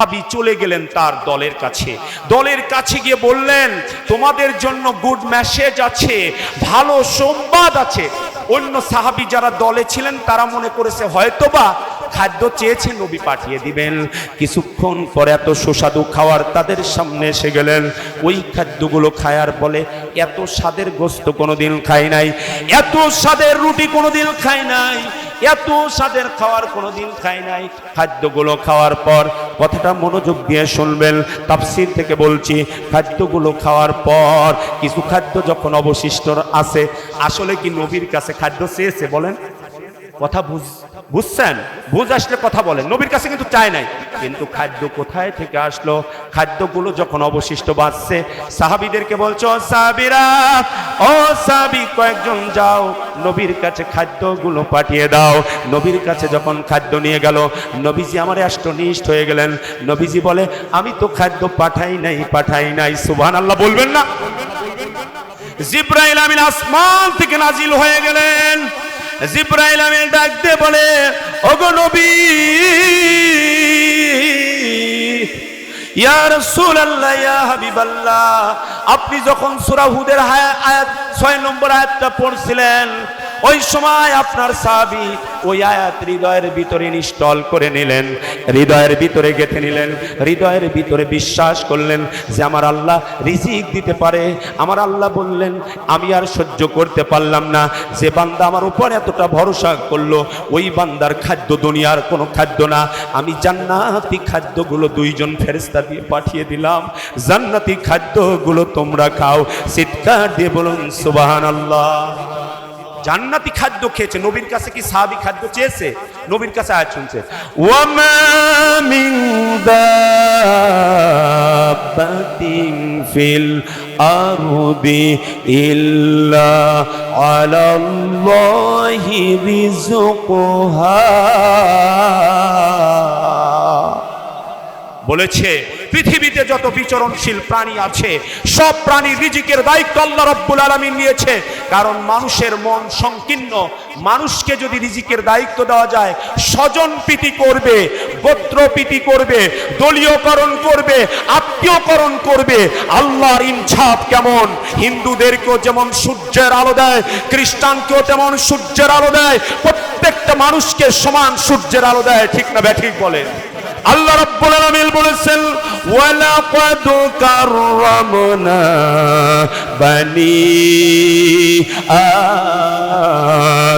সাহাবী চলে গেলেন তার দলের কাছে। দলের কাছে গিয়ে বললেন, তোমাদের জন্য গুড মেসেজ আছে, ভালো সংবাদ আছে। অন্য সাহাবী যারা দলে ছিলেন, তারা মনে করেছে, হয়তোবা খাদ্য চেয়েছে, নবী পাঠিয়ে দিবেন। কিছুক্ষণ পরে এত সুস্বাদু খাওয়ার তাদের সামনে এসে গেলেন। ওই খাদ্যগুলো খায়ার বলে এত স্বাদের গোস্ত কোনোদিন খাই নাই, এত স্বাদের রুটি কোনোদিন খাই নাই। এত স্বাদের খাওয়ার কোনোদিন খাই নাই। খাদ্যগুলো খাওয়ার পর কথাটা মনোযোগ দিয়ে শুনবেন, তাফসির থেকে বলছি, খাদ্যগুলো খাওয়ার পর কিছু খাদ্য যখন অবশিষ্ট আছে, আসলে কি নবীর কাছে খাদ্য চেয়েছে বলেন? কথা বুঝ, বুঝছেন? বুঝ আসলে কথা বলেন। নবীর কাছে কিন্তু চায় নাই। কিন্তু খাদ্য কোথায় থেকে আসলো? খাদ্যগুলো যখন অবশিষ্ট বাঁচছে সাহাবিদেরকে বলছো সাহাবিরা, ও সাহাবি, কয়েকজন যাও, নবীর কাছে খাদ্যগুলো পাঠিয়ে দাও। নবীর কাছে যখন খাদ্য নিয়ে গেল, নবীজি আমার অষ্টনিষ্ঠ হয়ে গেলেন। নবীজি বলে, আমি তো খাদ্য পাঠাই নাই পাঠাই নাই। সুবহান আল্লাহ বলবেন না? জিব্রাইল আমিন আসমান থেকে নাজিল হয়ে গেলেন। জিব্রাইল আমিন ডাকতে বলে ওগো নবী আপনি যখন সুরাহুদের আয়াত ছয় নম্বর আয়াতটা পড়ছিলেন ওই সময় আপনার সাহাবী ওই আয়াত হৃদয়ের ভিতরে ইনস্টল করে নিলেন, হৃদয়ের ভিতরে গেঁথে নিলেন, হৃদয়ের ভিতরে বিশ্বাস করলেন যে আমার আল্লাহ রিজিক দিতে পারে। আমার আল্লাহ বললেন, আমি আর সহ্য করতে পারলাম না। যে বান্দা আমার উপর এতটা ভরসা করল, ওই বান্দার খাদ্য দুনিয়ার কোনো খাদ্য না। আমি জান্নাতি খাদ্যগুলো দুইজন ফেরেস্তা দিয়ে পাঠিয়ে দিলাম। জান্নাতি খাদ্যগুলো তোমরা খাও। চিৎকার দিয়ে বলুন সুবাহান আল্লাহ জান্নাতি খাদ্য খেয়েছে, নবীর কাছে কি সাহাবি খাদ্য চেয়েছে? নবীর কাছে আয়াত শুনছে। ওয়ামা মিন দাব্বাতিন ফিল আরদি ইল্লা আলাল্লাহি রিজকুহা বলেছে, পৃথিবীতে যত বিচরণশীল প্রাণী আছে, সব প্রাণী রিজিকের দায়িত্ব আল্লাহ রব্বুল আলমিন নিয়েছে। কারণ মানুষের মন সংকীর্ণ, মানুষকে যদি রিজিকের দায়িত্ব দেওয়া যায়, স্বজন প্রীতি করবে, গোত্র প্রীতি করবে, দলীয়করণ করবে, আত্মীয়করণ করবে, আল্লাহর ইনছাপ কেমন? হিন্দুদেরকেও যেমন সূর্যের আলো দেয়, খ্রিস্টানকেও তেমন সূর্যের আলো দেয়, প্রত্যেকটা মানুষকে সমান সূর্যের আলো দেয়, ঠিক না ব্যাঠিক বলেন? আল্লাহ রাব্বুল আলামিন বলেছেন ওয়ালাকাদ কাররামনা বানি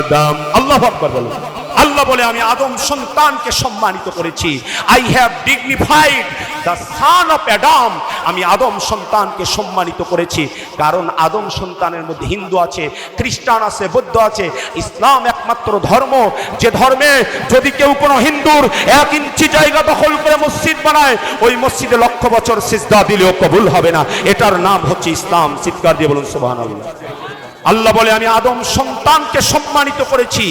আদম। আল্লাহু আকবার বলেন। আল্লাহ বলে, আমি আদম সন্তানকে সম্মানিত করেছি। I have dignified the son of Adam আমি আদম সন্তানকে সম্মানিত করেছি। কারণ আদম সন্তানের মধ্যে হিন্দু আছে, খ্রিস্টান আছে, বৌদ্ধ আছে, ইসলাম একমাত্র ধর্ম। যে ধর্মে যদি কেউ কোনো হিন্দুর এক ইঞ্চি জায়গা দখল করে মসজিদ বানায়, ওই মসজিদে লক্ষ বছর সিজদা দিলেও কবুল হবে না। এটার নাম হচ্ছে ইসলাম। চিৎকার দিয়ে বলুন, সুবহানাল্লাহ। আল্লাহ বলে আমি আদম সন্তানকে সম্মানিত করেছি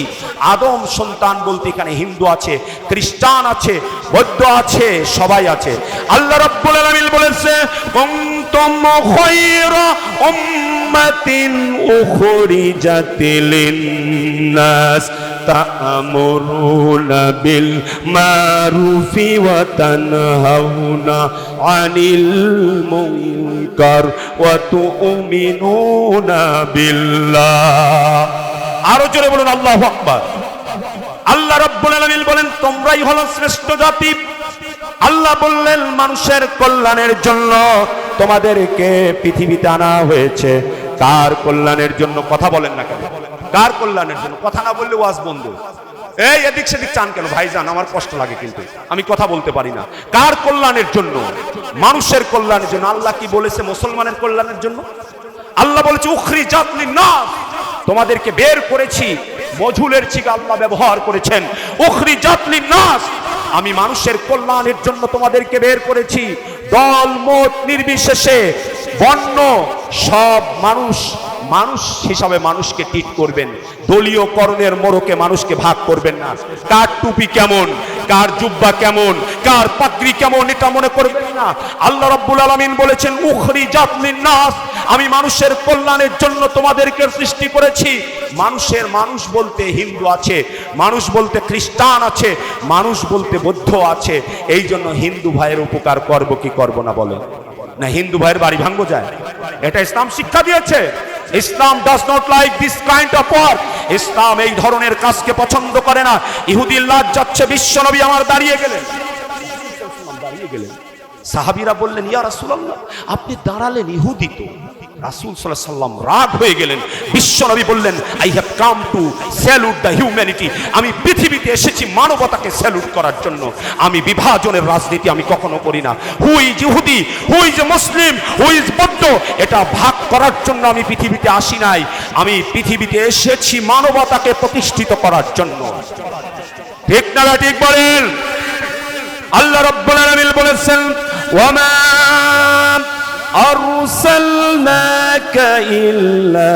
আদম সন্তান বলতে এখানে হিন্দু আছে খ্রিস্টান আছে বৌদ্ধ আছে সবাই আছে আল্লাহ রাব্বুল আলামিন বলেছে কুনতুম খায়রা উম্মাতিন উখরিজাত লিন-নাস تأمرون بالمعروف وتنهون عن المنكر وتؤمنون আরও জোরে বলুন, আল্লাহ আকবর। আল্লাহ রব্বুল আলামিন বলেন, তোমরাই হলো শ্রেষ্ঠ জাতি। আল্লাহ বললেন, মানুষের কল্যাণের জন্য তোমাদেরকে পৃথিবীতে আনা হয়েছে। কার কল্যাণের জন্য কথা বলেন না কেন? কার কল্যাণের জন্য? কথা না বললে ওয়াজ বন্ধু। এই এদিক সেদিক চান কেন? ভাই যান আমার কষ্ট লাগে কিন্তু। আমি কথা বলতে পারি না। কার কল্যাণের জন্য? মানুষের কল্যাণের জন্য। আল্লাহ কি বলেছে মুসলমানের কল্যাণের জন্য? আল্লাহ বলেছে, উখরি জাতলি না তোমাদেরকে বের করেছি মজুলের চিকা আল্লাহ ব্যবহার করেছেন। উখরি জাতলি নাস। আমি মানুষের কল্যাণের জন্য তোমাদেরকে বের করেছি। দল, মত, নির্বিশেষে বন্য, সব মানুষ মানুষ হিসাবে মানুষকে টিট করবেন। দলীয় করণের মোড়কে মানুষকে ভাগ করবেন না। কার টুপি কেমন? কার জুব্বা কেমন? কার পাগড়ি কেমন? এটা মনে করবেন না। আল্লাহ রাব্বুল আলামিন বলেছেন উখরি জাতলিন নাস আমি মানুষের কল্যাণের জন্য তোমাদেরকে সৃষ্টি করেছি। মানুষের মানুষ বলতে হিন্দু আছে, মানুষ বলতে খ্রিস্টান আছে, মানুষ বলতে বৌদ্ধ আছে। এই জন্য হিন্দু ভাইয়ের উপকার করব কি করব না বলে না, হিন্দু ভাইয়ের বাড়ি ভাঙ্গো যায়। এটা ইসলাম শিক্ষা দিয়েছে। Islam does not like this kind of work Islam এই ধরনের কাজকে পছন্দ করে না। ইহুদির লাজ যাচ্ছে বিশ্বনবী আমার দাঁড়িয়ে গেলেন দাঁড়িয়ে গেলেন। সাহাবিরা বললেন, ইয়া রাসূলুল্লাহ, আপনি দাঁড়ালেন ইহুদি তো। রাসূল সাল্লাম রাগ হয়ে গেলেন। বিশ্বনবী বললেন I have come to salute the humanity আমি পৃথিবীতে এসেছি মানবতাকে স্যালুট করার জন্য। আমি বিভাজনের রাজনীতি আমি কখনো করি না। হুই ইহুদি who is Muslim who is বৌদ্ধ? এটা ভাগ করার জন্য আমি পৃথিবীতে আসি নাই। আমি পৃথিবীতে এসেছি মানবতাকে প্রতিষ্ঠিত করার জন্য। ঠিক না ঠিক বলেন? আল্লাহ রাব্বুল আলামিন বলেছেন ওয়ামা أرسلناك إلا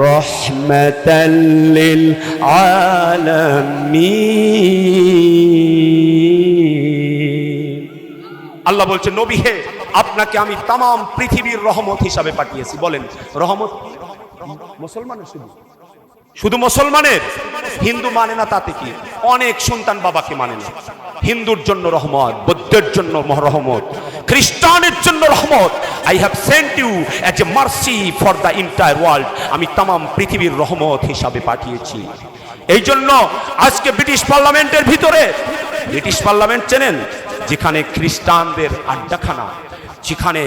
رحمة للعالمين আল্লাহ বলছে নবী হে আপনাকে আমি তাম পৃথিবীর রহমত হিসাবে পাঠিয়েছি বলেন রহমত মুসলমানের শুধু শুধু মুসলমানের হিন্দু মানে না তাতে কি? অনেক সন্তান বাবাকে মানে না। হিন্দুর জন্য রহমত, বৌদ্ধের জন্য রহমত, খ্রিস্টানের জন্য রহমত। I have sent you as a mercy for the entire world আমি তাম পৃথিবীর রহমত হিসাবে পাঠিয়েছি। এই জন্য আজকে ব্রিটিশ পার্লামেন্টের ভিতরে, ব্রিটিশ পার্লামেন্ট চেনেন, যেখানে খ্রিস্টানদের আড্ডাখানা, যেখানে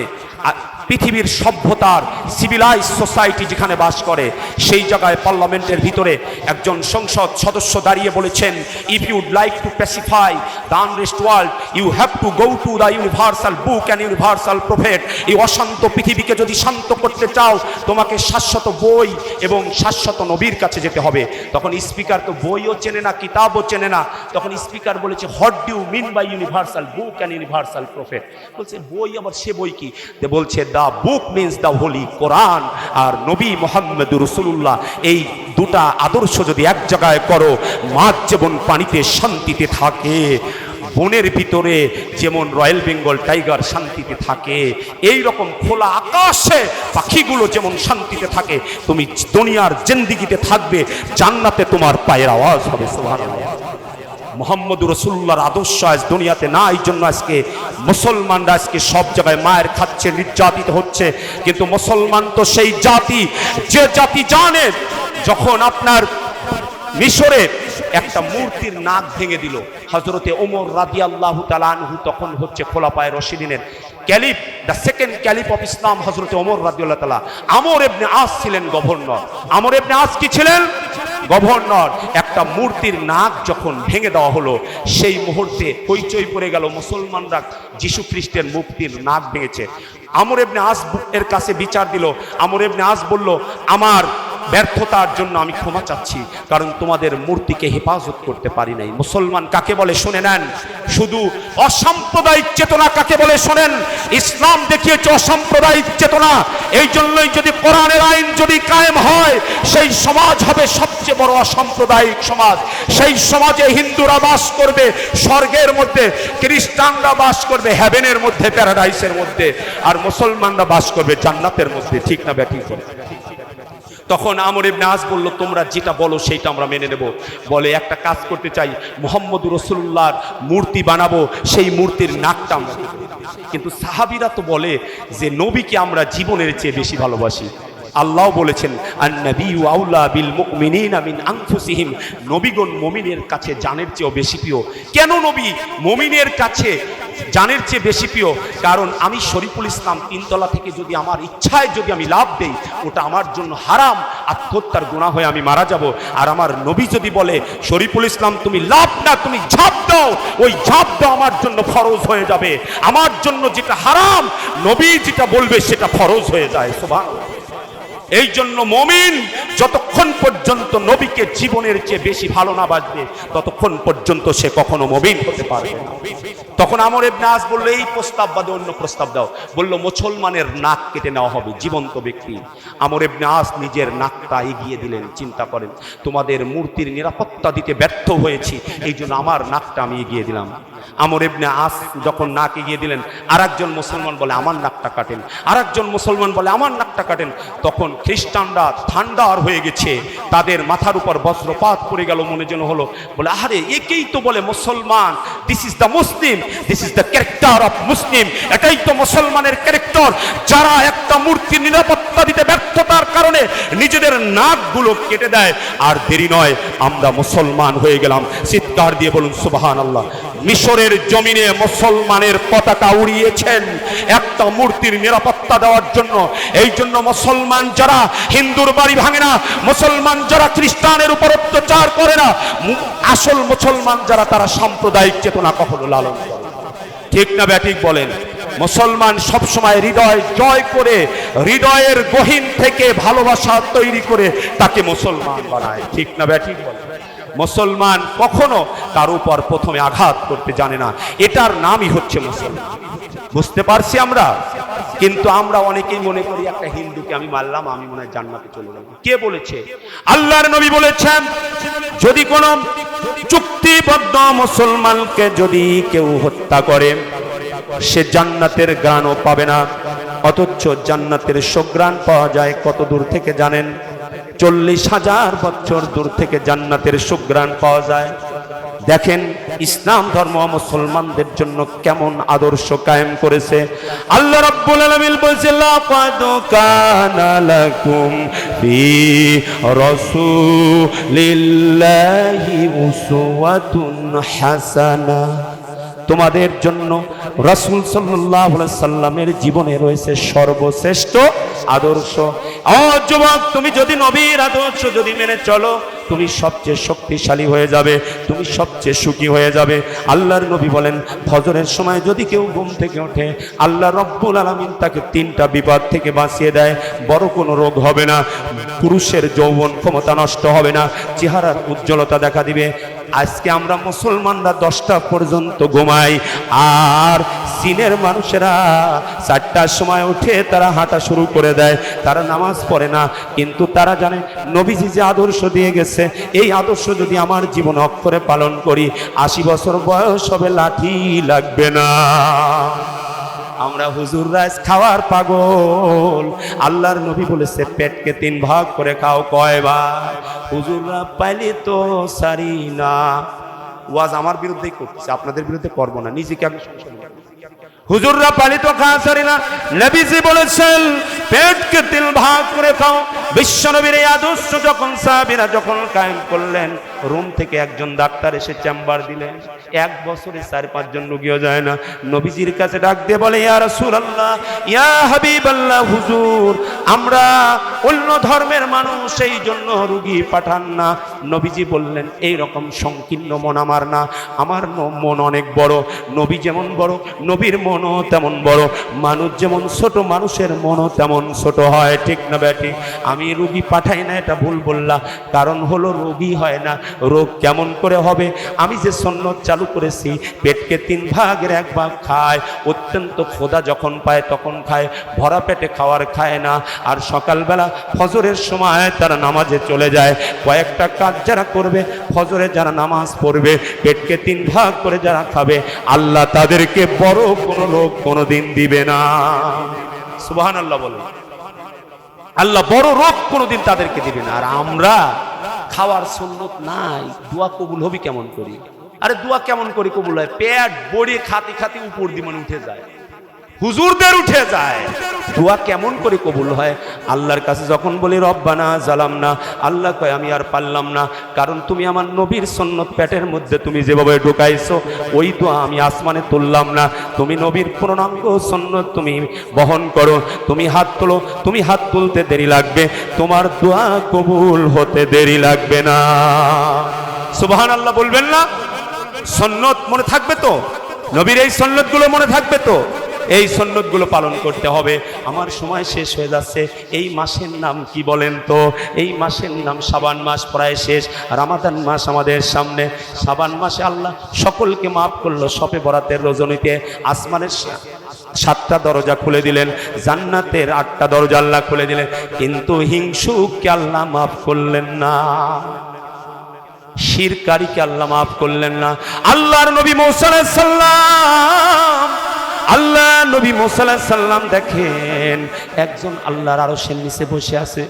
পৃথিবীর সভ্যতার সিভিলাইজ সোসাইটি যেখানে বাস করে, সেই জায়গায় পার্লামেন্টের ভিতরে একজন সংসদ সদস্য দাঁড়িয়ে বলেছেন if you'd like to pacify the unrest world you have to go to the universal book and universal prophet এই অশান্ত পৃথিবীকে যদি শান্ত করতে চাও, তোমাকে শাশ্বত বই এবং শাশ্বত নবীর কাছে যেতে হবে। তখন স্পিকার তো বইও চেনে না, কিতাবও চেনে না। তখন স্পিকার বলেছে what do you mean by universal book and universal prophet বলছে, বই আবার সে বই কি? বলছে the book means the holy Quran আর নবী মোহাম্মদ রসুল্লাহ এই দুটা আদর্শ যদি এক জায়গায় করো মাছ যেমন পানিতে শান্তিতে থাকে, বনের ভিতরে যেমন রয়্যাল বেঙ্গল টাইগার শান্তিতে থাকে এই রকম খোলা আকাশে পাখিগুলো যেমন শান্তিতে থাকে, তুমি দুনিয়ার জেন্দিগিতে থাকবে, জান্নাতে তোমার পায়ের আওয়াজ হবে, সুবহানাল্লাহ। মোহাম্মদ রসুল্লাহর আদর্শ আজ দুনিয়াতে না এই জন্য আজকে মুসলমানরা আজকে সব জায়গায় মায়ের খাচ্ছে, নির্যাতিত হচ্ছে। কিন্তু মুসলমান তো সেই জাতি, যে জাতি জানে যখন আপনার মিশরে একটা মূর্তির নাক ভেঙে দিল। হজরতে ওমর রাদি আল্লাহ তালানহু তখন হচ্ছে খোলা খোলাপায় রশিদিনের caliph the second caliph of Islam হজরতে ওমর রাদি আল্লাহ তালা আমর এবনে আস ছিলেন গভর্নর। আমর এবনে আস কি ছিলেন? গভর্নর, একটা মূর্তির নাক যখন ভেঙে দেওয়া হলো, সেই মুহূর্তে হইচই পড়ে গেল মুসলমানরা যিশু খ্রিস্টের মুক্তির নাক ভেঙেছে। আমর এবনে আস এর কাছে বিচার দিল। আমর এবনে আস বলল, আমার ব্যর্থতার জন্য আমি ক্ষমা চাচ্ছি, কারণ তোমাদের মূর্তিকে হেফাজত করতে পারি নাই। মুসলমান কাকে বলে শুনে নেন? শুধু অসাম্প্রদায়িক চেতনা কাকে বলে শোনেন? ইসলাম দেখিয়েছে অসাম্প্রদায়িক চেতনা। এই জন্যই যদি কোরআনের আইন যদি কায়েম হয়, সেই সমাজ হবে সবচেয়ে বড় অসাম্প্রদায়িক সমাজ। সেই সমাজে হিন্দুরা বাস করবে স্বর্গের মধ্যে, খ্রিস্টানরা বাস করবে হ্যাভেনের মধ্যে প্যারাডাইসের মধ্যে। আর মুসলমানরা বাস করবে জান্নাতের মধ্যে। ঠিক না ব্যাটিং করে? তখন আমর ইবনে আস বলল, তোমরা যেটা বলো সেটা আমরা মেনে নেব। বলে, একটা কাজ করতে চাই মোহাম্মদ রসুল্লাহর মূর্তি বানাবো, সেই মূর্তির নাকটা আমরা কিন্তু সাহাবিরা তো বলে যে, নবীকে আমরা জীবনের চেয়ে বেশি ভালোবাসি। আল্লাহ বলেছেন আন্নাবিউ আউলা বিল মুমিনিনা মিন আনফুসিহিম। নবীগণ মমিনের কাছে জানের চেয়েও বেশি প্রিয়। কেন নবী? মমিনের কাছে জানের চেয়ে বেশি প্রিয়। কারণ আমি শরীফুল ইসলাম তিনতলা থেকে যদি আমার ইচ্ছায় যদি আমি লাভ দেই, ওটা আমার জন্য হারাম। আত্মহত্যার গুণা হয়ে আমি মারা যাব। আর আমার নবী যদি বলে, শরীফুল ইসলাম, তুমি লাভ না, তুমি ঝাঁপ দাও। ওই ঝাঁপ দাও আমার জন্য ফরজ হয়ে যাবে। আমার জন্য যেটা হারাম, নবী যেটা বলবে সেটা ফরজ হয়ে যায়। সোভা এই জন্য মমিন যতক্ষণ পর্যন্ত নবীকে জীবনের চেয়ে বেশি ভালো না বাজবে, ততক্ষণ পর্যন্ত সে কখনো মমিন হতে পারবে তখন আমর ইবনে আস বলল, এই প্রস্তাব বাদে অন্য প্রস্তাব দাও। বলল, মুসলমানের নাক কেটে নেওয়া হবে, জীবন্ত ব্যক্তি। আমর ইবনে আস নিজের নাকটা এগিয়ে দিলেন, চিন্তা করেন, তোমাদের মূর্তির নিরাপত্তা দিতে ব্যর্থ হয়েছি এই জন্য আমার নাকটা আমি এগিয়ে দিলাম। আমর ইবনে আস যখন নাক এগিয়ে দিলেন আর একজন মুসলমান বলে, আমার নাকটা কাটেন। আর একজন মুসলমান বলে, আমার নাকটা কাটেন। তখন খ্রিস্টানরা ঠান্ডার হয়ে গেছে, তাদের মাথার উপর বজ্রপাত পড়ে গেল, মনে যেন হলো, বলে আরে একেই তো বলে মুসলমান this is the Muslim this is the character of Muslim এটাই তো মুসলমানের ক্যারেক্টার যারা একটা মূর্তির নিরাপত্তা দিতে ব্যর্থতার কারণে নিজেদের নাকগুলো কেটে দেয়। আর দেরি নয়, আমরা মুসলমান হয়ে গেলাম। চিৎকার দিয়ে বলুন সুবাহান আল্লাহ মিশরের জমিনে মুসলমানের পতাকা উড়িয়েছেন। একটা মূর্তির নিরাপত্তা দেওয়ার জন্য। এই জন্য মুসলমান যারা হিন্দুর বাড়ি ভাঙে না, মুসলমান যারা খ্রিস্টানের উপর অত্যাচার করে না আসল মুসলমান যারা তারা সাম্প্রদায়িক চেতনা কখনো লালন করে ঠিক না ব্যাঠিক বলেন? মুসলমান সবসময় হৃদয় জয় করে, হৃদয়ের গহীন থেকে ভালোবাসা তৈরি করে তাকে মুসলমান বানায়। ঠিক না ব্যাঠিক বলেন? মুসলমান কখনো তার উপর প্রথমে আঘাত করতে জানে না। এটার নামই হচ্ছে মুসলমান। বুঝতে পারছি আমরা? কিন্তু আমরা অনেকেই মনে করি একটা হিন্দুকে আমি মারলাম, আমি মনে হয় জান্নাতে চলে যাব। কে বলেছে? আল্লাহর নবী বলেছেন, যদি কোনো চুক্তিবদ্ধ মুসলমানকে যদি কেউ হত্যা করে, সে জান্নাতের গ্রাণও পাবে না। অথচ জান্নাতের সুগ্রাণ পাওয়া যায় কত দূর থেকে জানেন? চল্লিশ হাজার বছর দূর থেকে জান্নাতের সুগ্রাণ পাওয়া যায়। দেখেন, ইসলাম ধর্ম মুসলমানদের জন্য কেমন আদর্শ কায়েম করেছে। আল্লাহ রাব্বুল আলামিন বলছে লাকুম ফি রাসূলিল্লাহি উসওয়াতুন তোমাদের জন্য রাসূল আলাইহি সাল্লামের জীবনে রয়েছে সর্বশ্রেষ্ঠ আদর্শ। যুবক, তুমি যদি নবীর আদর্শ যদি মেনে চলো, তুমি সবচেয়ে শক্তিশালী হয়ে যাবে, তুমি সবচেয়ে সুখী হয়ে যাবে। আল্লাহর নবী বলেন, ফজরের সময় যদি কেউ ঘুম থেকে ওঠে, আল্লাহ রব্বুল আলামিন তাকে তিনটা বিপদ থেকে বাঁচিয়ে দেয়, বড় কোনো রোগ হবে না, পুরুষের যৌবন ক্ষমতা নষ্ট হবে না, চেহারার উজ্জ্বলতা দেখা দিবে আজকে আমরা মুসলমানরা দশটা পর্যন্ত ঘুমাই, আর চীনের মানুষেরা চারটার সময় উঠে তারা হাঁটা শুরু করে দেয়। তারা নামাজ পড়ে না, কিন্তু তারা জানে নবীজি যে আদর্শ দিয়ে গেছে, এই আদর্শ যদি আমার জীবন অক্ষরে পালন করি, আশি বছর বয়স হবে, লাঠি লাগবে না। আমরা হুজুর রাইস খাওয়ার পাগল। আল্লাহর নবী বলেছে, পেটকে তিন ভাগ করে খাও। কয়বার হুজুররা পাইলে তো সারি না। ওয়াজ আমার বিরুদ্ধেই করছে আপনাদের বিরুদ্ধে করব না, নিজেকে আমি হুজুররা পালিত খাওয়া সারি না। নবীজি বলেছেন, পেটকে তিন ভাগ করে খাও। বিশ্বনবীর এই আদর্শ যখন সাহাবীরা যখন কায়েম করলেন, রুম থেকে একজন ডাক্তার এসে চেম্বার দিলেন। এক বছরে চার পাঁচজন রুগীও যায় না। নবীজির কাছে ডাক দিয়ে বলে, ইয়া রাসূলুল্লাহ, ইয়া হাবিবাল্লাহ, হুজুর, আমরা অন্য ধর্মের মানুষ, সেই জন্য রুগী পাঠান না। নবীজি বললেন এই রকম সংকীর্ণ মন আমার না। আমার মন অনেক বড়। নবী যেমন বড়, নবীর মনও তেমন বড়। মানুষ যেমন ছোট, মানুষের মনও তেমন ছোট হয়। ঠিক না, ব্যাটি? আমি রুগী পাঠাই না, এটা ভুল বললাম। কারণ হলো রোগী হয় না, রোগ কেমন করে হবে? আমি যে সন্ন্যত চালু করেছি, পেটকে তিন ভাগের এক ভাগ খায়, অত্যন্ত খোদা যখন পায় তখন খায়, ভরা পেটে খাওয়ার খায় না, আর সকালবেলা ফজরের সময় তারা নামাজে চলে যায়। কয়েকটা কাজ যারা করবে, ফজরে যারা নামাজ পড়বে, পেটকে তিন ভাগ করে যারা খাবে, আল্লাহ তাদেরকে বড় কোনো লোক কোনোদিন দিবে না। সুবাহান আল্লাহ আল্লাহ বড় রোগ কোনোদিন তাদেরকে দিবে না। আর আমরা খাওয়ার সুন্নত নাই, দোয়া কবুল হবি কেমন করি? আরে দোয়া কেমন করি কবুল হয়? পেট বড়ি খাতি খাতি উপর দিমন উঠে যায়। হুজুরদের উঠে যায়। দোয়া কেমন করে কবুল হয়? আল্লাহর কাছে যখন বলি, রব্বানা জালাম না আল্লাহ কয়, আমি আর পারলাম না। কারণ তুমি আমার নবীর সন্ন্যত প্যাটের মধ্যে তুমি যেভাবে ঢুকাইছো, ওই দোয়া আমি আসমানে তুললাম না। তুমি নবীর পূর্ণাঙ্গ সন্ন্যত তুমি বহন করো। তুমি হাত তোলো, তুমি হাত তুলতে দেরি লাগবে। তোমার দোয়া কবুল হতে দেরি লাগবে না। সুবহান আল্লাহ বলবেন না? সন্ন্যত মনে থাকবে তো? নবীর এই সন্ন্যতগুলো মনে থাকবে তো? এই সন্ন্যতগুলো পালন করতে হবে। আমার সময় শেষ হয়ে যাচ্ছে। এই মাসের নাম কি বলেন তো? এই মাসের নাম সাবান মাস প্রায় শেষ। রামাদান মাস আমাদের সামনে। সাবান মাসে আল্লাহ সকলকে মাফ করল সপে বরাতের রজনীতে। আসমানের সাতটা দরজা খুলে দিলেন। জান্নাতের আটটা দরজা আল্লাহ খুলে দিলেন। কিন্তু হিংসুককে আল্লাহ মাফ করলেন না। শিরকারীকে আল্লাহ মাফ করলেন না। আল্লাহর নবী সাল্লাম আল্লাহ নবী সাল্লাম দেখেন, একজন আল্লাহর আরও সে নিচে বসে আছে।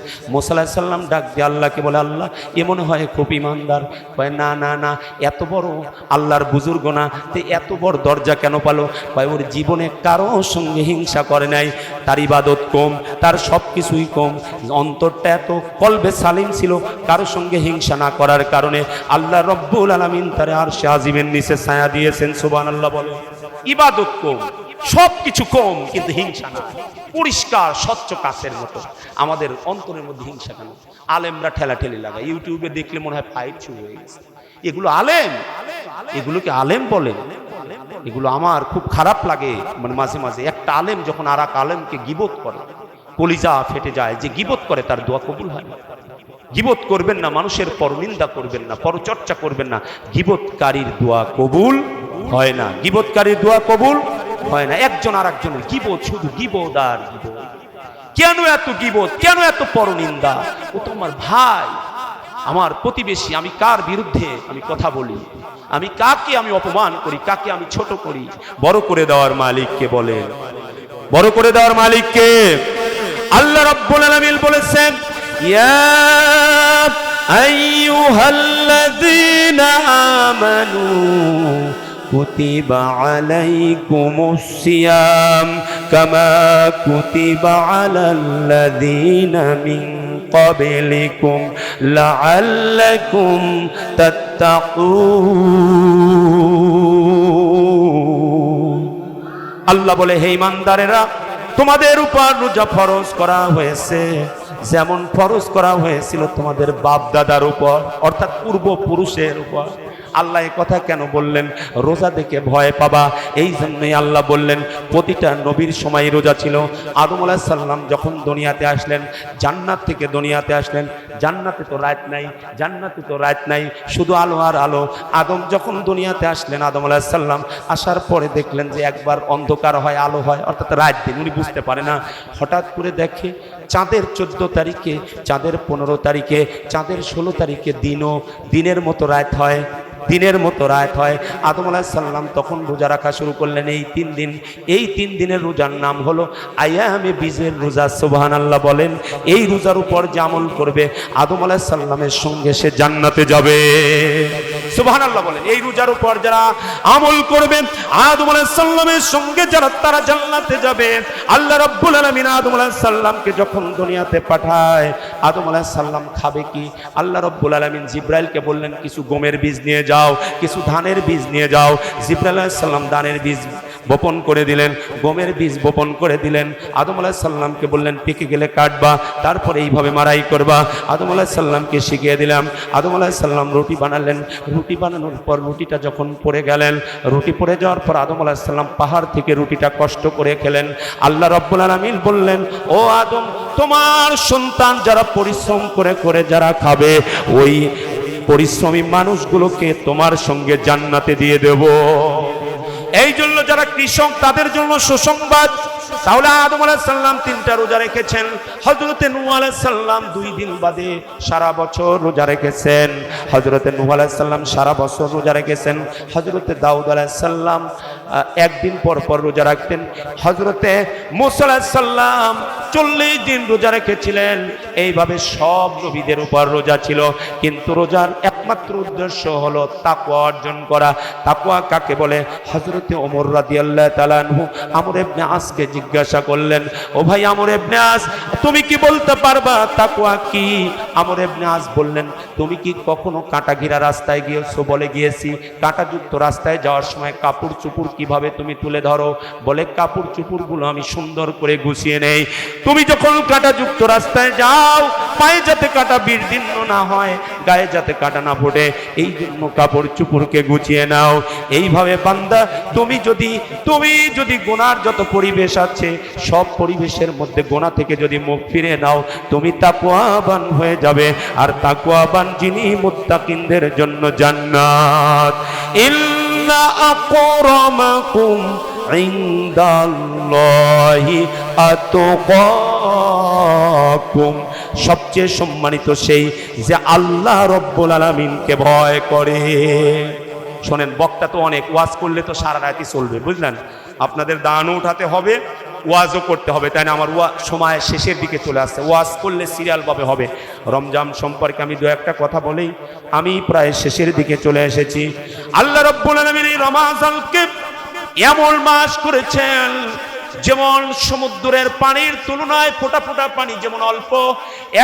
সাল্লাম ডাক দিয়ে আল্লাহকে বলে, আল্লাহ, এ মনে হয় খুব ইমানদার। কয়, না না না, এত বড় আল্লাহর বুজুর্গ না। তো এত বড় দরজা কেন পালো? কয়, ওর জীবনে কারও সঙ্গে হিংসা করে নাই। তার ইবাদত কম, তার সব কিছুই কম। অন্তরটা এত, কলবে সালিম ছিল কারও সঙ্গে হিংসা না করার কারণে আল্লাহ রব্বুল আলমিন তারে আর সে আজিমের নিচে ছায়া দিয়েছেন। সুবান আল্লাহ বলে। ইবাদত কম। সব কিছু কম, কিন্তু হিংসা না। পরিষ্কার, স্বচ্ছ কাছের মতো। আমাদের অন্তরের মধ্যে হিংসা কেন? আলেমরা ঠেলা ঠেলি লাগায়। ইউটিউবে দেখলে মনে হয় ফাইট শুরু হয়ে গেছে। এগুলো আলেম। এগুলোকে আলেম বলেন এগুলো আমার খুব খারাপ লাগে। মানে মাঝে মাঝে একটা আলেম যখন আর এক আলেমকে গিবত করে, কলিজা ফেটে যায়, যে গিবত করে তার দোয়া কবুল হয় গিবত করবেন না, মানুষের পরনিন্দা করবেন না, পরচর্চা করবেন না। গিবতকারীর দোয়া কবুল হয় না। গিবতকারীর দোয়া কবুল হয় না। একজন আর একজনের গিবত, শুধু গিবত আর কেন এত গিবত? কেন এত পরনিন্দা? ও তোমার ভাই। আমার প্রতিবেশী, আমি কার বিরুদ্ধে আমি কথা বলি? আমি কাকে আমি অপমান করি? কাকে আমি ছোট করি? বড় করে দেওয়ার মালিককে বলেন বড় করে দেওয়ার মালিককে আল্লাহ রাব্বুল আলামিন বলেছেন, ইয়া আইয়ুহাল্লাযীনা আমানু كتب عليكم الصيام كما كتب على الذين من قبلكم لعلكم تتقون আল্লাহ বলে হে ইমানদারেরা তোমাদের উপর রোজা ফরজ করা হয়েছে যেমন ফরজ করা হয়েছিল তোমাদের বাপ দাদার উপর অর্থাৎ পূর্বপুরুষের উপর আল্লাহ এ কথা কেন বললেন? রোজা দেখে ভয় পাবা। এই জন্যই আল্লাহ বললেন, প্রতিটা নবীর সময় রোজা ছিল। আদম আলাহ সাল্লাম যখন দুনিয়াতে আসলেন, জান্নাত থেকে দুনিয়াতে আসলেন, জান্নাতে তো রাত নাই, জান্নাতে তো রাত নাই, শুধু আলো আর আলো। আদম যখন দুনিয়াতে আসলেন, আদম আলাহ সাল্লাম আসার পরে দেখলেন যে একবার অন্ধকার হয়, আলো হয়, অর্থাৎ রাত দিন, উনি বুঝতে পারে না। হঠাৎ করে দেখে চাঁদের চোদ্দ তারিখে, চাঁদের পনেরো তারিখে, চাঁদের ষোলো তারিখে দিনও দিনের মতো রাত হয়। দিনের মতো রাত হয়। আদম সাল্লাম তখন রোজা রাখা শুরু করলেন এই তিন দিন। এই তিন দিনের রোজার নাম হলো আয়ামে বীজের রোজা সোবাহান আল্লাহ বলেন। এই রোজার উপর যে আমল করবে, আদম সাল্লামের সঙ্গে সে জান্নাতে যাবে। সুবহান আল্লাহ বলেন, এই রোজার উপর যারা আমল করবেন আদম সাল্লামের সঙ্গে যারা, তারা জান্নাতে যাবে। আল্লাহ রাব্বুল আলামিন আদম সাল্লামকে যখন দুনিয়াতে পাঠায়, আদম সাল্লাম খাবে কি? আল্লাহ রাব্বুল আলামিন জিব্রাইলকে বললেন, কিছু গমের বীজ নিয়ে যাও, কিছু ধানের বীজ নিয়ে যাও। জিব্রাইল সাল্লাম ধানের বীজ বপন করে দিলেন, গমের বীজ বপন করে দিলেন। আদম সাল্লামকে বললেন, পেকে গেলে কাটবা, তারপর এইভাবে মারাই করবা। আদম সাল্লামকে শিখিয়ে দিলাম। আদম সাল্লাম রুটি বানালেন। রুটি বানানোর পর রুটিটা যখন পড়ে গেলেন, রুটি পড়ে যাওয়ার পর আদম সাল্লাম পাহাড় থেকে রুটিটা কষ্ট করে খেলেন। আল্লাহ রব্বুল আলমিন বললেন, ও আদম, তোমার সন্তান যারা পরিশ্রম করে করে যারা খাবে, ওই পরিশ্রমী মানুষগুলোকে তোমার সঙ্গে জান্নাতে দিয়ে দেব। এই জন্য যারা কৃষক তাদের জন্য সুসংবাদ। তাহলে আদম সাল্লাম তিনটা রোজা রেখেছেন। হজরতে নূ সাল্লাম দুই দিন বাদে সারা বছর রোজা রেখেছেন। হজরতে নূ সাল্লাম সারা বছর রোজা রেখেছেন। হজরতে দাউদ সাল্লাম একদিন পর পর রোজা রাখতেন। হজরতে সাল্লাম চল্লিশ দিন রোজা রেখেছিলেন। এইভাবে সব নবীদের উপর রোজা ছিল। কিন্তু রোজার একমাত্র উদ্দেশ্য হলো তাকুয়া অর্জন করা। তাকুয়া কাকে বলে? হজরতে ওমর রাদি আল্লাহ তালানহু আমর এবনে আসকে জিজ্ঞাসা করলেন, ও ভাই আমর এবনে আস, তুমি কি বলতে পারবা তাকুয়া কি? আমর এবনে আস বললেন, তুমি কি কখনো কাঁটা ঘিরা রাস্তায় গিয়েছো বলে গিয়েছি? কাঁটাযুক্ত রাস্তায় যাওয়ার সময় কাপড় চুপুর কীভাবে তুমি তুলে ধরো? বলে কাপড় চুপুরগুলো আমি সুন্দর করে গুছিয়ে নেই। তুমি যখন কাঁটাযুক্ত রাস্তায় যাও, পায়ে যাতে কাঁটা বির্দীর্ণ না হয়, গায়ে যাতে কাঁটা না ফোটে এই জন্য কাপড় চুপুরকে গুছিয়ে নাও। এইভাবে বান্দা, তুমি যদি তুমি যদি গোনার যত পরিবেশ আছে, সব পরিবেশের মধ্যে গোনা থেকে যদি মুখ ফিরে নাও, তুমি তাকুয়াবান হয়ে যাবে। আর তাকুয়াবান যিনি মুত্তাকিনদের জন্য জান্নাত। ইল্লা আকরামাকুম ইনদাল্লাহি আতকাকুম। সবচেয়ে সম্মানিত সেই যে আল্লাহ রব্বুল আলামিনকে ভয় করে। শোনেন, বক্তা তো অনেক, ওয়াজ করলে তো সারা রাতই চলবে, বুঝলেন? আপনাদের দানও উঠাতে হবে, ওয়াজও করতে হবে, তাই না? আমার ওয়া সময় শেষের দিকে চলে আসছে, ওয়াজ করলে সিরিয়ালভাবে হবে। রমজান সম্পর্কে আমি দু একটা কথা বলেই, আমি প্রায় শেষের দিকে চলে এসেছি। আল্লাহ রব্বুল আলামিন এই রমাজানকে এমন মাস করেছেন যেমন সমুদ্রের পানির তুলনায় ফোটা ফোটা পানি যেমন অল্প,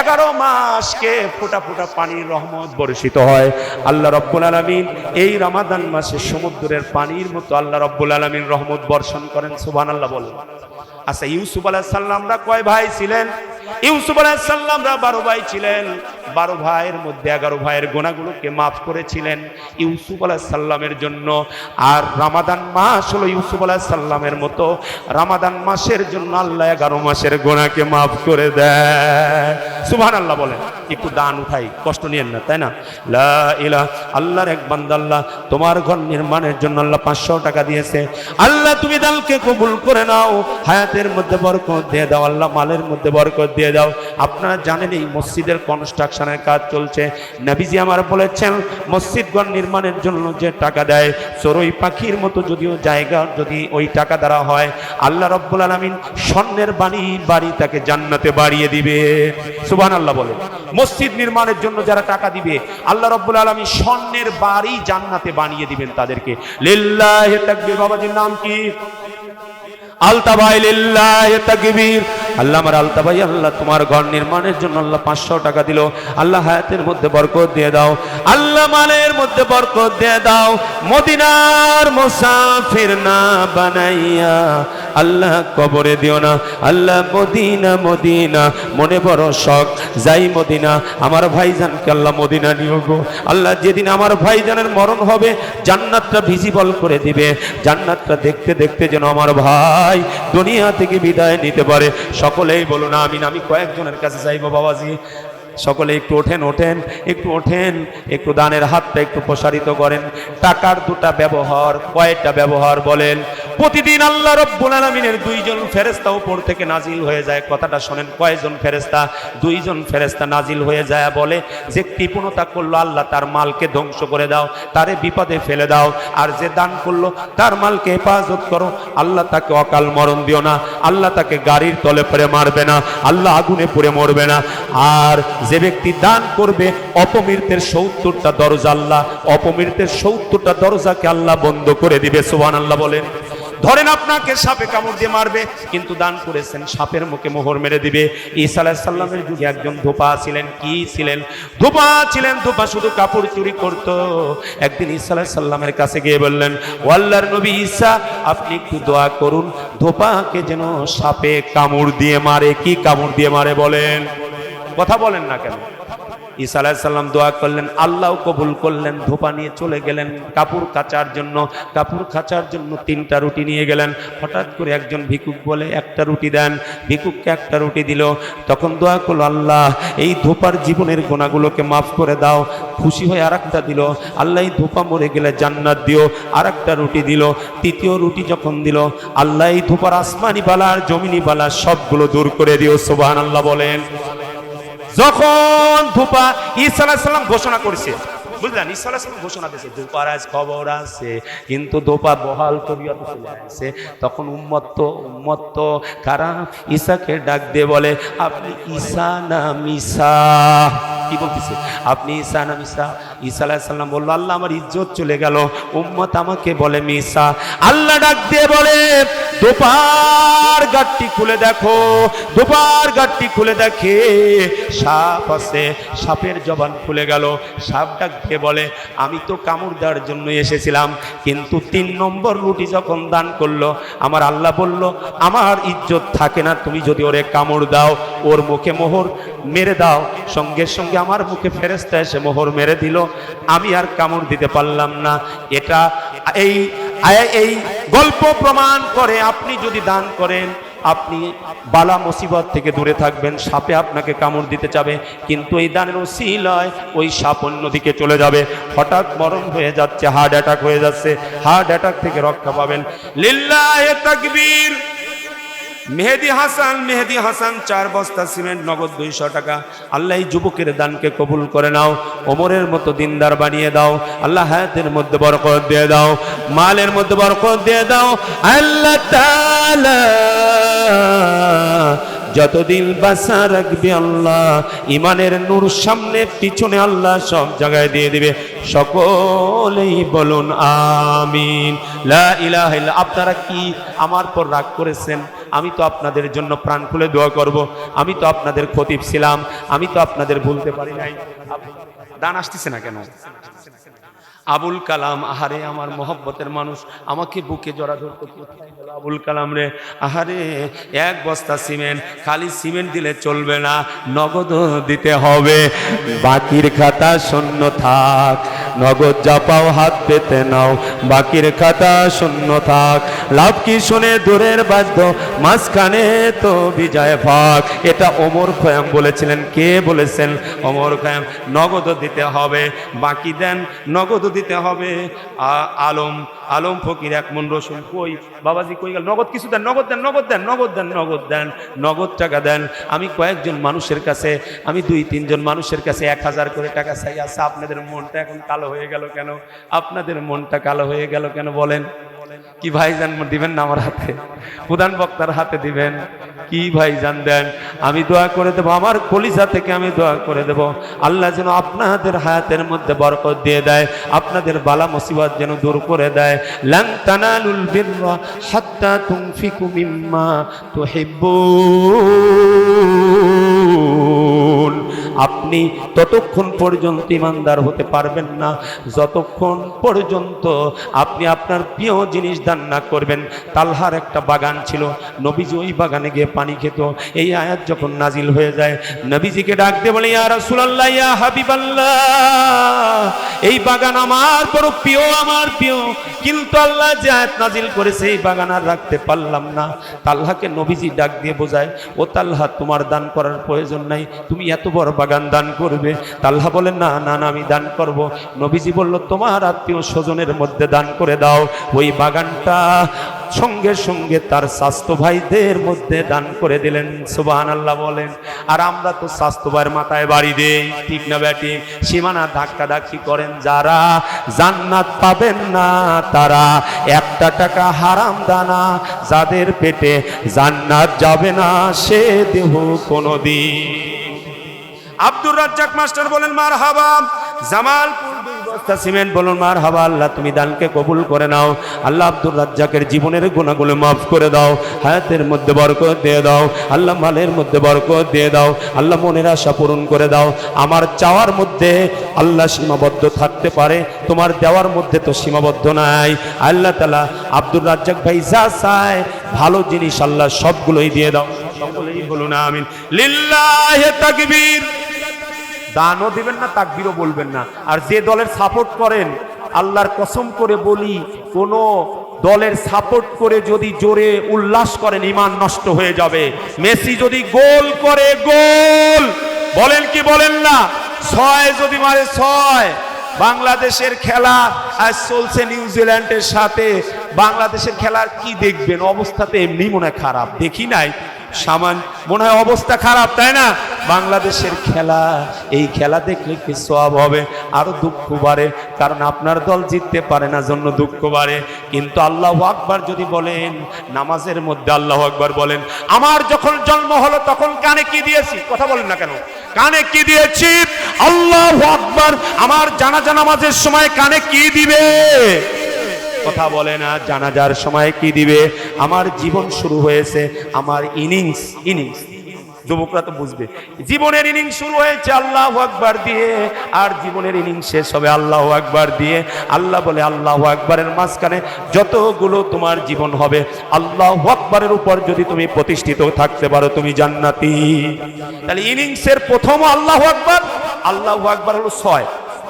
এগারো মাসকে ফোটা ফোটা পানির রহমত বর্ষিত হয়। আল্লাহ রব্বুল আলমিন এই রামাদান মাসে সমুদ্রের পানির মতো আল্লাহ রব্বুল আলমিন রহমত বর্ষণ করেন সুবান আল্লাহ বলেন। আচ্ছা ইউসুফ আলাহ সাল্লামরা কয় ভাই ছিলেন? ইউসুফ আলাহ সাল্লামরা বারো ভাই ছিলেন। বারো ভাইয়ের মধ্যে এগারো ভাইয়ের গোনাগুলোকে মাফ করেছিলেন ইউসুফ আলাহ সাল্লামের জন্য। আর রামাদান মাস হলো ইউসুফ আলাহ সাল্লামের মতো। রামাদান মাসের জন্য আল্লাহ এগারো মাসের গোনাকে মাফ করে দেয়। সুভান আল্লাহ বলেন, একটু দান উঠাই, কষ্ট নিয়েন না, তাই না? লা ইলা আল্লাহর এক বান্দাল্লাহ তোমার ঘর নির্মাণের জন্য আল্লাহ পাঁচশো টাকা দিয়েছে। আল্লাহ তুমি দালকে কবুল করে নাও হায়াতের মধ্যে বরকত দিয়ে দাও, আল্লাহ মালের মধ্যে বরকত দিয়ে দাও। আপনারা জানেন এই মসজিদের কনস্ট্রাকশনের কাজ চলছে। নবীজি আমার বলেছেন, মসজিদগণ নির্মাণের জন্য যে টাকা দেয়, চড়ুই পাখির মতো যদিও জায়গা, যদি ওই টাকা দ্বারা হয়, আল্লাহ রব্বুল আলমিন স্বর্ণের বাণী, বাড়ি তাকে জান্নাতে বাড়িয়ে দিবে। সুবান আল্লাহ বলে মসজিদ নির্মাণের জন্য যারা টাকা দিবে, আল্লাহ রব্বুল আলমী স্বর্ণের বাড়ি জান্নাতে বানিয়ে দিবেন তাদেরকে। লিল্লাহ তাকবীর। বাবাজির নাম কি? আলতাবাই লিল্লাহ তাকবীর। আল্লাহ আমার আলতাবাই আল্লাহ তোমার ঘর নির্মাণের জন্য আল্লাহ পাঁচশো টাকা দিল। আল্লাহ হায়াতের মধ্যে বরকত দিয়ে দাও। আল্লাহ মালের মধ্যে বরকত দিয়ে দাও। মদিনার মুসাফির না বানাইয়া আল্লাহ কবরে দিও না। আল্লাহ মদিনা মদিনা, মনে বড় শখ। যাই মদিনা, আমার ভাইজানকে আল্লাহ মদিনা নিও গো। আল্লাহ যেদিন আমার ভাইজানের মরণ হবে, জান্নাতটা ভিজিবল করে দিবে। জান্নাতটা দেখতে দেখতে যেন আমার ভাই দুনিয়া থেকে বিদায় নিতে পারে। সকলেই বলুন আমিন আমি কয়েকজনের কাছে যাইবো বাবাজি। সকলে একটু ওঠেন ওঠেন, একটু ওঠেন, একটু দানের হাতটা একটু প্রসারিত করেন। টাকার দুটা ব্যবহার কয়টা ব্যবহার বলেন, প্রতিদিন আল্লাহ রব্বুল আলমিনের দুইজন ফেরেস্তা উপর থেকে নাজিল হয়ে যায়। কথাটা শোনেন, কয়জন ফেরেস্তা দুইজন ফেরেস্তা নাজিল হয়ে যায় বলে, যে কৃপণতা করল আল্লাহ তার মালকে ধ্বংস করে দাও, তারে বিপদে ফেলে দাও, আর যে দান করল তার মালকে হেফাজত করো, আল্লাহ তাকে অকাল মরণ দিও না, আল্লাহ তাকে গাড়ির তলে পরে মারবে না, আল্লাহ আগুনে পুড়ে মরবে না। আর যে ব্যক্তি দান করবে অপমৃতের সত্তরটা দরজা আল্লাহ অপমৃতের সত্তরটা দরজাকে আল্লাহ বন্ধ করে দিবে সোহান আল্লাহ বলেন। ধরেন আপনাকে সাপে কামড় দিয়ে মারবে, কিন্তু দান করেছেন, সাপের মুখে মোহর মেরে দিবে। ঈসা আলাইসাল্লামের যুগে একজন ধোপা ছিলেন, কি ছিলেন? ধোপা ছিলেন, ধোপা শুধু কাপড় চুরি করত। একদিন ঈসা আলাইসাল্লামের কাছে গিয়ে বললেন ও আল্লাহর নবী ঈসা, আপনি একটু দোয়া করুন, ধোপাকে যেন সাপে কামড় দিয়ে মারে, কি কামড় দিয়ে মারে বলেন? কথা বলেন না কেন? ঈসা আলাইসাল্লাম দোয়া করলেন, আল্লাহ কবুল করলেন, ধোপা নিয়ে চলে গেলেন, কাপড় কাচার জন্য, কাপড় কাচার জন্য তিনটা রুটি নিয়ে গেলেন। হঠাৎ করে একজন ভিকুক বলে, একটা রুটি দেন। ভিকুককে একটা রুটি দিল। তখন দোয়া করল, আল্লাহ, এই ধোপার জীবনের গোনাগুলোকে মাফ করে দাও। খুশি হয়ে আর একটা দিল, আল্লাহ, এই ধোপা মরে গেলে জান্নাত দিও। আর একটা রুটি দিল, তৃতীয় রুটি যখন দিল, আল্লাহ, এই ধোপার আসমানি বালা আর জমিনি বালা সবগুলো দূর করে দিও। সোবাহান আল্লাহ বলেন। যখন ধূপা আলাইসাল্লাম ঘোষণা করেছে, বুঝলেন? আলাইসাল্লাম ঘোষণা দিয়েছে ধূপার আজ খবর আছে, কিন্তু ধোপা বহাল তবিয়ত চলে তখন উম্মত্ত উম্মত্ত কারা? ঈসাকে ডাক দিয়ে বলে, আপনি ঈসা না মিসা? কি বলতেছে? আপনি ঈসা না মিসা? ঈসা আলাইসাল্লাম বলল, আল্লাহ আমার ইজ্জত চলে গেল। উম্মত আমাকে বলে মিসা। আল্লাহ ডাক দিয়ে বলে দুপার গাটটি খুলে দেখো, দুপার গাটটি খুলে দেখে সাপ আছে। সাপের জবান খুলে গেল। সাপ ডাক বলে, আমি তো কামড় দেওয়ার জন্য এসেছিলাম, কিন্তু তিন নম্বর রুটি যখন দান করল, আমার আল্লাহ বলল, আমার ইজ্জত থাকে না, তুমি যদি ওরে কামড় দাও, ওর মুখে মোহর মেরে দাও। সঙ্গে সঙ্গে আমার মুখে ফেরেস্তা এসে মোহর মেরে দিল। আমি আর কামড় দিতে পারলাম না। এটা এই এই গল্প প্রমাণ করে আপনি যদি দান করেন, আপনি বালা মুসিবত থেকে দূরে থাকবেন, সাপে আপনাকে কামড় দিতে যাবে, কিন্তু এই দানের ওসিলায় ওই সাপ অন্যদিকে চলে যাবে। হঠাৎ মরণ হয়ে যাচ্ছে, হার্ট অ্যাটাক হয়ে যাচ্ছে, হার্ট অ্যাটাক থেকে রক্ষা পাবেন। লিল্লাহে তাকবীর। মেহেদি হাসান মেহেদি হাসান, চার বস্তা সিমেন্ট, নগদ দুইশো টাকা। আল্লাহ যুবকের দানকে কবুল করে নাও, ওমরের মতো দিনদার বানিয়ে দাও, আল্লাহ হায়াতের মধ্যে বরকত দিয়ে দাও, মালের মধ্যে বরকত দিয়ে দাও, আল্লাহ যতদিন বাসা রাখবে আল্লাহ ইমানের নূর সামনে, পিছনে আল্লাহ সব জায়গায় দিয়ে দিবে। সকলেই বলুন, আমিন। লা ইলাহা আপনারা কি আমার পর রাগ করেছেন? আমি তো আপনাদের জন্য প্রাণ খুলে দোয়া করব। আমি তো আপনাদের খতিব ছিলাম। আমি তো আপনাদের ভুলতে পারি নাই। দান আসতেছে না কেন? আবুল কালাম, আহারে আমার মহব্বতের মানুষ, আমাকে বুকে জড়া ধরতো কোথায় গেল আবুল কালাম রে? আহারে, এক বস্তা সিমেন্ট, খালি সিমেন্ট দিলে চলবে না, নগদ দিতে হবে। বাকির খাতা শূন্য থাক, নগদ যা পাও হাত পেতে নাও। বাকির খাতা শূন্য থাক লাভ কি শুনে দূরের বাদ্য? মাঝখানে তো বিজয় ভাগ। এটা ওমর খয়াম বলেছিলেন। কে বলেছেন? ওমর খয়াম, নগদ দিতে হবে। বাকি দেন নগদ দিতে হবে। আলম আলম ফকির এক মন রসুন কই? বাবাজি কই গেল? নগদ কিছু দেন, নগদ দেন নগদ দেন নগদ দেন নগদ দেন, নগদ টাকা দেন। আমি কয়েকজন মানুষের কাছে, আমি দুই, তিনজন মানুষের কাছে এক হাজার করে টাকা চাই। আছে আপনাদের মনটা এখন কালো হয়ে গেল কেন? আপনাদের মনটা কালো হয়ে গেল কেন বলেন? কি ভাইজান দিবেন না আমার হাতে? প্রধান বক্তার হাতে দিবেন। কি ভাই ভাইজান দেন? আমি দোয়া করে দেব, আমার কলিজা থেকে আমি দোয়া করে দেব। আল্লাহ যেন আপনাদের হায়াতের মধ্যে বরকত দিয়ে দেয়, আপনাদের বালা মুসিবত যেন দূর করে দেয়। লান তানালুল বিররা হাত্তা তুনফিকু মিম্মা আপনি ততক্ষণ পর্যন্ত ইমানদার হতে পারবেন না। যতক্ষণ পর্যন্ত আপনি আপনার প্রিয় জিনিস দান না করবেন, তালহার একটা বাগান ছিল, নবীজি ওই বাগানে গিয়ে পানি খেত। এই আয়াত যখন নাজিল হয়ে যায়, নবীজিকে ডাক দিয়ে বলে, ইয়া ইয়া হাবিবাল্লাহ, এই বাগান আমার বড় প্রিয়, আমার প্রিয়। কিন্তু আল্লাহ যে আয়াত নাজিল করেছে, এই বাগান আর রাখতে পারলাম না। তাল্লাহকে নবীজি ডাক দিয়ে বোঝায়, ও তাল্লাহ তোমার দান করার প্রয়োজন নাই। তুমি এত বড় বাগান দান করবে। তাল্লাহ বলে না না আমি দান করব। নবীজি বলল, তোমার আত্মীয় স্বজনের মধ্যে দান করে দাও। ওই বাগানটা সঙ্গে সঙ্গে তার স্বাস্থ্য ভাইদের মধ্যে দান করে দিলেন। সুবাহান আল্লাহ বলেন। আর আমরা তো স্বাস্থ্য ভাইয়ের মাথায় বাড়ি দেই। ঠিক না ব্যাটি? সীমানা ধাক্কা ধাক্কি করেন যারা। জান্নাত পাবেন না তারা। একটা টাকা হারাম দানা যাদের পেটে জান্নাত যাবে না, সে দেহ কোনোদিন আব্দুর রাজ্জাক মাস্টার বলেন মার হাবা জামালপুর বস্তা সিমেন্ট বলুন মার হাবা আল্লাহ, তুমি দানকে কবুল করে নাও। আল্লাহ আব্দুর রাজ্জাকের জীবনের গুণাগুলো মাফ করে দাও। হায়াতের মধ্যে বরকত দিয়ে দাও। আল্লাহ মালের মধ্যে বরকত দিয়ে দাও। আল্লাহ মনের আশা পূরণ করে দাও। আমার চাওয়ার মধ্যে আল্লাহ সীমাবদ্ধ থাকতে পারে। তোমার দেওয়ার মধ্যে তো সীমাবদ্ধ নাই। আল্লাহ তালা আব্দুর রাজ্জাক ভাই যা চায়, ভালো জিনিস আল্লাহ সবগুলোই দিয়ে দাও। সকলেই বলুন, আমিন। লিল্লাহে তাকবীর। দানও দেবেন না, তাকবিরও বলবেন না। আর যে দলের সাপোর্ট করেন, আল্লাহর কসম করে বলি, কোন দলের সাপোর্ট করে যদি জোরে উল্লাস করেন ইমান নষ্ট হয়ে যাবে। মেসি যদি গোল করে, গোল! বলেন কি বলেন না? ছয় যদি মারে, ছয়! বাংলাদেশের খেলা আজ চলছে নিউজিল্যান্ডের সাথে। বাংলাদেশের খেলার কি দেখবেন? অবস্থাতে এমনি মনে খারাপ। দেখি নাই? সামান, মনে হয় অবস্থা খারাপ, তাই না? বাংলাদেশের খেলা, এই খেলা দেখলে কি সব হবে? আরও দুঃখ বাড়ে, কারণ আপনার দল জিততে পারে না, জন্য দুঃখ বাড়ে। কিন্তু আল্লাহ আকবার যদি বলেন, নামাজের মধ্যে আল্লাহ আকবার বলেন, আমার যখন জন্ম হলো তখন কানে কি দিয়েছি? কথা বলেন না কেন? কানে কি দিয়েছি? আল্লাহ আকবার, আমার জানাজা নামাজের সময় কানে কি দিবে? কথা বলে না, জানাজার সময় কি দিবে? আমার জীবন শুরু হয়েছে, আমার ইনিংস ইনিংস যুবকরা তো বুঝবে। জীবনের ইনিংস শুরু হয়েছে, আল্লাহ আকবার দিয়ে। আর জীবনের ইনিংস শেষ হবে, আল্লাহ আকবার দিয়ে। আল্লাহ বলে, আল্লাহ আকবারের মাঝখানে যতগুলো তোমার জীবন হবে, আল্লাহ আকবারের উপর যদি তুমি প্রতিষ্ঠিত থাকতে পারো, তুমি জান্নাতি। তাহলে ইনিংসের প্রথম আল্লাহ আকবার আল্লাহ আকবার হলো ছয়।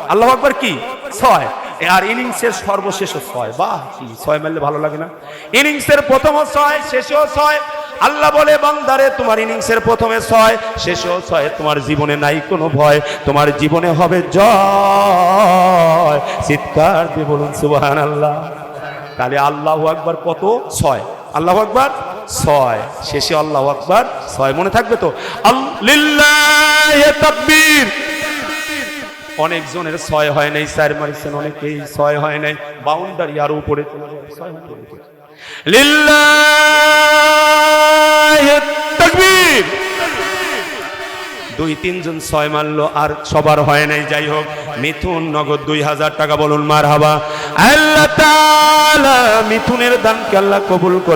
আল্লাহ আকবার কি? ছয়। আর ইনিংসের সর্বশেষ ছয়। বাহ, কি ছয় মারলে ভালো লাগে না? ইনিংসের প্রথম ছয়, শেষেও ছয়। আল্লাহ বলে, বান্দারে, তোমার ইনিংসের প্রথমে ছয়, শেষেও ছয়। তোমার জীবনে নাই কোনো ভয়, তোমার জীবনে হবে জয়। চিৎকার দিয়ে বলুন সুবাহান আল্লাহ তাহলে আল্লাহ আকবার কত? ছয়। আল্লাহ আকবার? ছয়। শেষে আল্লাহ আকবার, ছয়। মনে থাকবে তো? আল্লাহ অনেকজনের ছয় হয় নাই চার মারিছেন অনেকেই ছয় হয় নাই। বাউন্ডারি আরও উপরে চলে যায়, দুই তিনজন ছয় মারলো আর সবার হয় নাই যাই হোক। মিথুন নগদ দুই হাজার টাকা বলুন মার হাবা আল্লাহ মিথুনের দানকে আল্লাহ কবুল করে